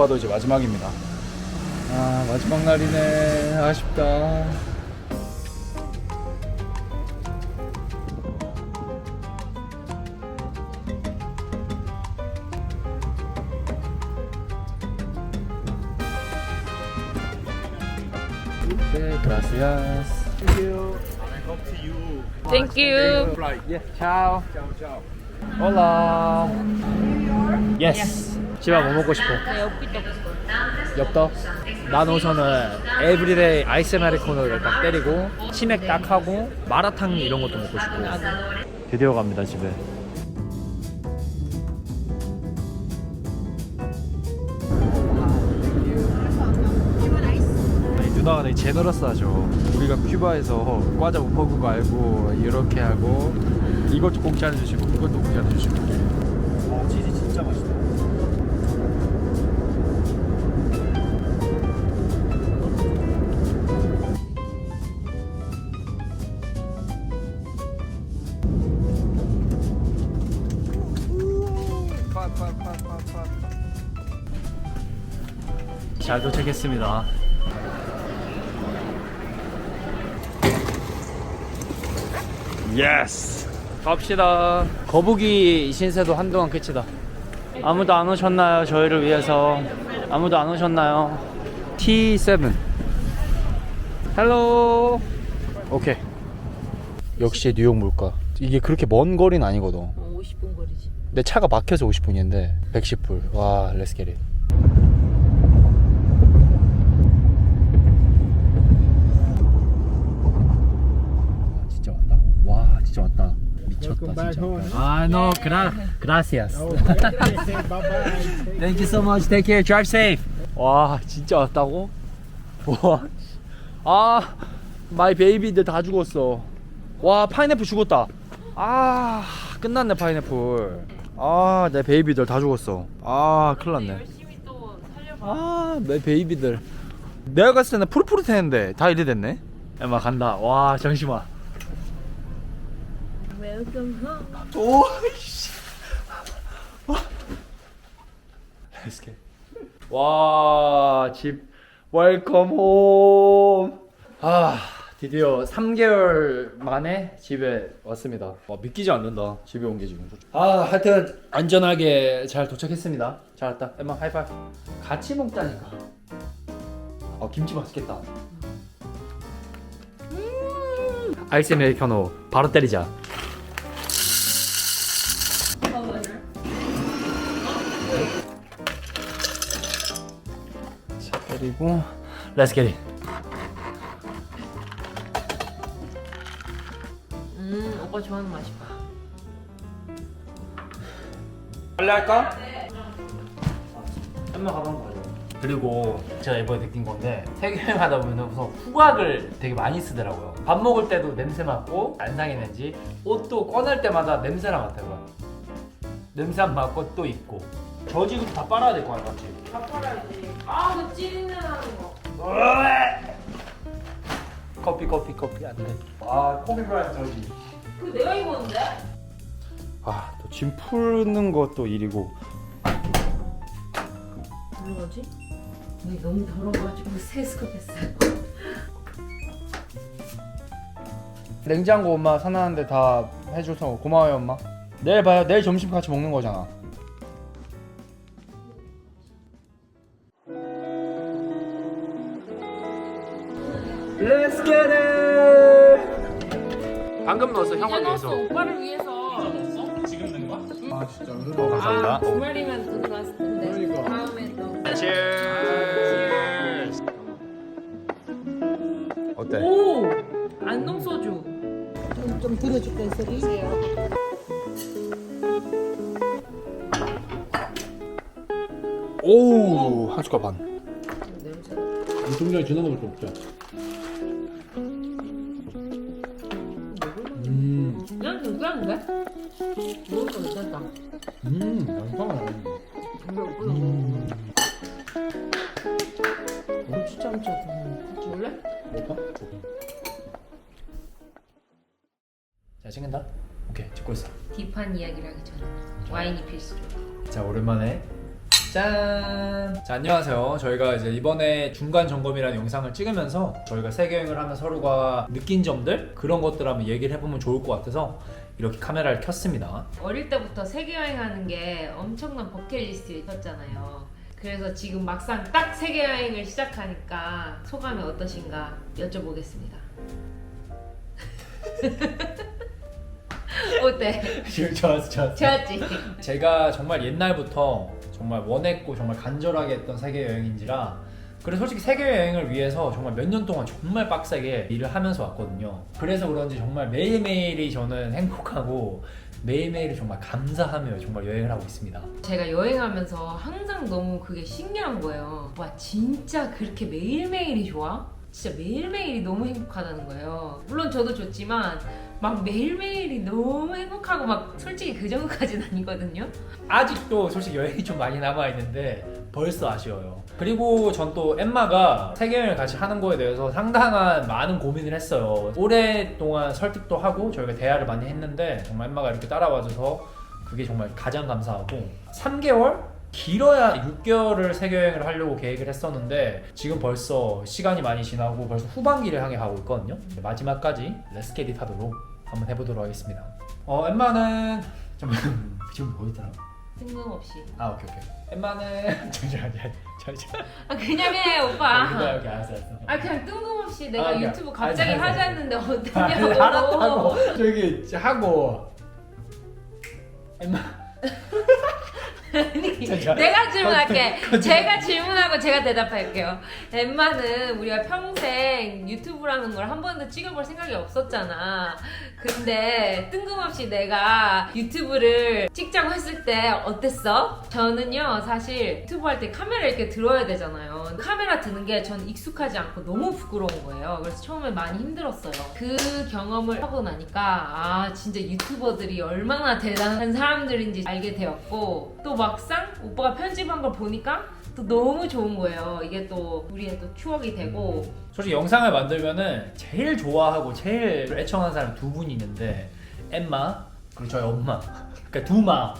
봐도 이제 마지막입니다. 아 마지막 날이네 아쉽다. 네, gracias. Thank you. Yeah, ciao. Hola. Yes. 집에 뭐 먹고 싶어? 네, 엽기 떡 엽떡? 난 우선은 에브리데이 아이스 아메리카노를 딱 때리고 치맥 딱 하고 마라탕 이런 것도 먹고 싶고 드디어 갑니다 집에 누나가 되게 제너러스하죠 우리가 큐바에서 과자 못 먹은 거 알고 이렇게 하고 이것도 공짜로 주시고 이것도 공짜로 주시고 잘 도착했습니다. 예스. 갑시다. 거북이 신세도 한동안 끝이다. 아무도 안 오셨나요? 저희를 위해서. 아무도 안 오셨나요? T7. 헬로. 오케이. 역시 뉴욕 물가. 이게 그렇게 먼 거리는 아니거든. 50분 거리지. 내 차가 막혀서 50분인데 110불 와 렛츠 겟 잇 진짜 왔다 와 진짜 왔다 미쳤다 진짜 아노 그라 그라시아스 Thank you so much. Take care. Drive safe. 와 진짜 왔다고? 와 아 마이 베이비들 다 죽었어. 와 파인애플 죽었다. 아 끝났네 파인애플. 아 내 베이비들 다 죽었어. 아 큰일 났네. 열심히 또 살려봐. 아 내 베이비들. 내가 갔을 때는 푸릇푸릇했는데 다 이래 됐네. 엄마 간다. 와 잠시만 Welcome home. 오씨 와집 웰컴 홈 아, 드디어 3개월 만에 집에 왔습니다. 와, 믿기지 않는다. 집에 온 게 지금. 아, 하여튼 안전하게 잘 도착했습니다. 잘 왔다. 엠마 하이파이브. 같이 먹자니까. 어, 김치 맛있겠다. 음. 아이스 아메리카노 바로 때리자. 자, 때리고 렛츠 겟잇. 음, 오빠 좋아하는 맛이다. 빨래 할까? 한명 가방 가져. 그리고 제가 이번에 느낀 건데 세계여행 하다 보면 우선 후각을 되게 많이 쓰더라고요. 밥 먹을 때도 냄새 맡고 안 상했는지 옷도 꺼낼 때마다 냄새나 맡아요. 냄새 안 맡고 또 입고 저지도 다 빨아야 될 거 아니야, 맞지? 다 팔아야지. 아, 그 찌린내 나는 거. 커피 커피 커피 안 돼. 아 커피 브라이트 저지. 그거 내가 입었는데? 아 또 짐 푸는 것도 일이고. 뭐지? 아니, 너무 더러워가지고 세스컵했어. 냉장고 엄마 사놨는데 다 해줘서 고마워요 엄마. 내일 봐요. 내일 점심 같이 먹는 거잖아. Let's get it. 방금 넣었어 형을 위해서. 오빠를 위해서. 아 감사합니다. 아, 주말이면 더 좋았을 텐데. 다음에 또. Cheers. 어때? 오! 안동 소주. 좀 들어줄까 이 소리? 오, 한 숟갈 반. 냄새. 좀 전에 지나가볼 수 없죠. 괜찮은데? 이것도 괜찮다. 음, 음, 진짜 엄청 원래? 뭘까? 잘 찍는다? 오케이, 찍고 있어. 딥한 이야기를 하기 전에 와인이 필수죠. 자, 오랜만에 짠! 자, 안녕하세요. 저희가 이제 이번에 중간 점검이라는 영상을 찍으면서 저희가 세계 여행을 하면 서로가 느낀 점들 그런 것들 한번 얘기를 해보면 좋을 것 같아서 이렇게 카메라를 켰습니다. 어릴 때부터 세계 여행하는 게 엄청난 버킷리스트에 있었잖아요. 그래서 지금 막상 딱 세계 여행을 시작하니까 소감이 어떠신가 여쭤보겠습니다. 어때? 좋았어, 좋았어. 좋았지? 제가 정말 옛날부터 정말 원했고 정말 간절하게 했던 세계 여행인지라 그래서 솔직히 세계 여행을 위해서 정말 몇 년 동안 정말 빡세게 일을 하면서 왔거든요. 그래서 그런지 정말 매일매일이 저는 행복하고 매일매일이 정말 감사하며 정말 여행을 하고 있습니다. 제가 여행하면서 항상 너무 그게 신기한 거예요. 와 진짜 그렇게 매일매일이 좋아? 진짜 매일매일이 너무 행복하다는 거예요. 물론 저도 좋지만 막 매일매일이 너무 행복하고 막 솔직히 그 정도까지는 아니거든요. 아직도 솔직히 여행이 좀 많이 남아 있는데 벌써 아쉬워요. 그리고 전 또 엠마가 세계 여행을 같이 하는 거에 대해서 상당한 많은 고민을 했어요. 오랫동안 설득도 하고 저희가 대화를 많이 했는데 정말 엠마가 이렇게 따라와줘서 그게 정말 가장 감사하고 3개월? 길어야 6개월을 세계 여행을 하려고 계획을 했었는데 지금 벌써 시간이 많이 지나고 벌써 후반기를 향해 가고 있거든요. 마지막까지 레스케릿 하도록 한번 해보도록 하겠습니다. 어 엠마는 좀 지금 보이더라. 뜬금없이. 아 오케이 오케이 엠마는 잠시만 잠시만 아 그냥 해 오빠. 여기 알았어 알았어 아 그냥 뜬금없이 내가 아, 그냥- 유튜브 갑자기 알았어. 하자 했는데 아, 어떠냐고. 알았다고 저기 하고 엠마 아니. 내가 질문할게. 제가 질문하고 제가 대답할게요. 엠마는 우리가 평생 유튜브라는 걸 한 번도 찍어볼 생각이 없었잖아. 근데 뜬금없이 내가 유튜브를 찍자고 했을 때 어땠어? 저는요, 사실 유튜브 할 때 카메라 이렇게 들어야 되잖아요. 카메라 드는 게 전 익숙하지 않고 너무 부끄러운 거예요. 그래서 처음에 많이 힘들었어요. 그 경험을 하고 나니까 아, 진짜 유튜버들이 얼마나 대단한 사람들인지 알게 되었고 또 막상 오빠가 편집한 걸 보니까 또 너무 좋은 거예요. 이게 또 우리의 또 추억이 되고. 솔직히 영상을 만들면은 제일 좋아하고 제일 애청하는 사람 두 분이 있는데 엠마 그리고 저희 엄마. 그러니까 두마.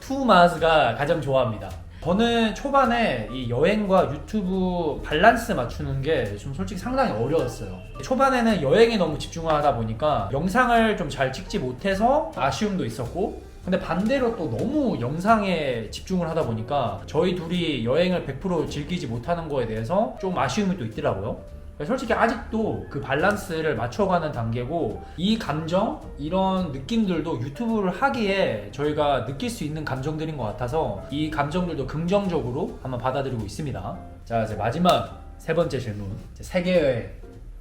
투마스가 가장 좋아합니다. 저는 초반에 이 여행과 유튜브 밸런스 맞추는 게 좀 솔직히 상당히 어려웠어요. 초반에는 여행에 너무 집중하다 보니까 영상을 좀 잘 찍지 못해서 아쉬움도 있었고 근데 반대로 또 너무 영상에 집중을 하다 보니까 저희 둘이 여행을 100% 즐기지 못하는 거에 대해서 좀 아쉬움이 또 있더라고요. 솔직히 아직도 그 밸런스를 맞춰가는 단계고 이 감정 이런 느낌들도 유튜브를 하기에 저희가 느낄 수 있는 감정들인 것 같아서 이 감정들도 긍정적으로 한번 받아들이고 있습니다. 자 이제 마지막 세 번째 질문 세계여행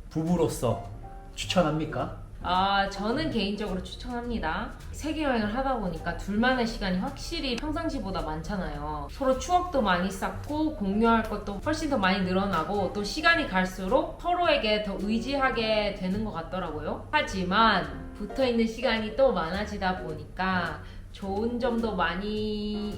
부부로서 추천합니까? 아 저는 개인적으로 추천합니다. 세계 여행을 하다 보니까 둘만의 시간이 확실히 평상시보다 많잖아요. 서로 추억도 많이 쌓고 공유할 것도 훨씬 더 많이 늘어나고 또 시간이 갈수록 서로에게 더 의지하게 되는 것 같더라고요. 하지만 붙어 있는 시간이 또 많아지다 보니까 좋은 점도 많이?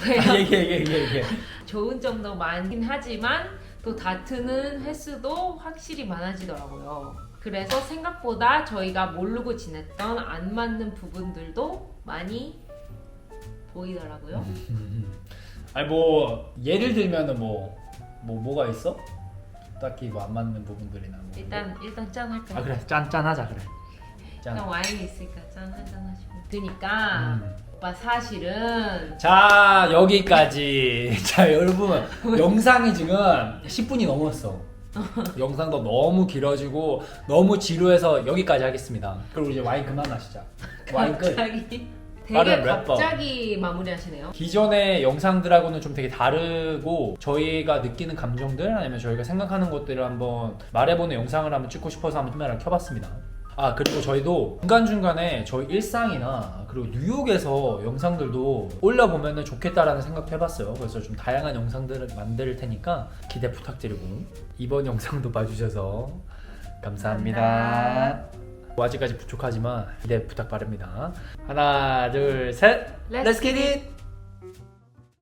아, 얘기해 얘기해 얘기해 좋은 점도 많긴 하지만 또 다투는 횟수도 확실히 많아지더라고요. 그래서 생각보다 저희가 모르고 지냈던 안 맞는 부분들도 많이 보이더라고요. 아니 뭐 예를 들면은 뭐, 뭐 뭐가 있어? 딱히 뭐 안 맞는 부분들이나 뭐. 일단 일단 짠 할까요? 아 그래 짠 짠하자 그래 짠 일단 와인이 있으니까 짠 한 잔 하시고. 그러니까 음. 오빠 사실은 자 여기까지 자 여러분 영상이 지금 10분이 넘었어 영상도 너무 길어지고 너무 지루해서 여기까지 하겠습니다 그리고 이제 와인 그만 마시자 와인 끝 갑자기 빠른 되게. 갑자기 마무리하시네요. 기존의 영상들하고는 좀 되게 다르고 저희가 느끼는 감정들 아니면 저희가 생각하는 것들을 한번 말해보는 영상을 한번 찍고 싶어서 한번 카메라를 켜봤습니다. 아 그리고 저희도 중간중간에 저희 일상이나 그리고 뉴욕에서 영상들도 올려보면 좋겠다라는 생각도 해봤어요. 그래서 좀 다양한 영상들을 만들 테니까 기대 부탁드리고 이번 영상도 봐주셔서 감사합니다. 감사합니다. 뭐 아직까지 부족하지만 기대 부탁 바랍니다. 하나 둘 셋. Let's Let's get it!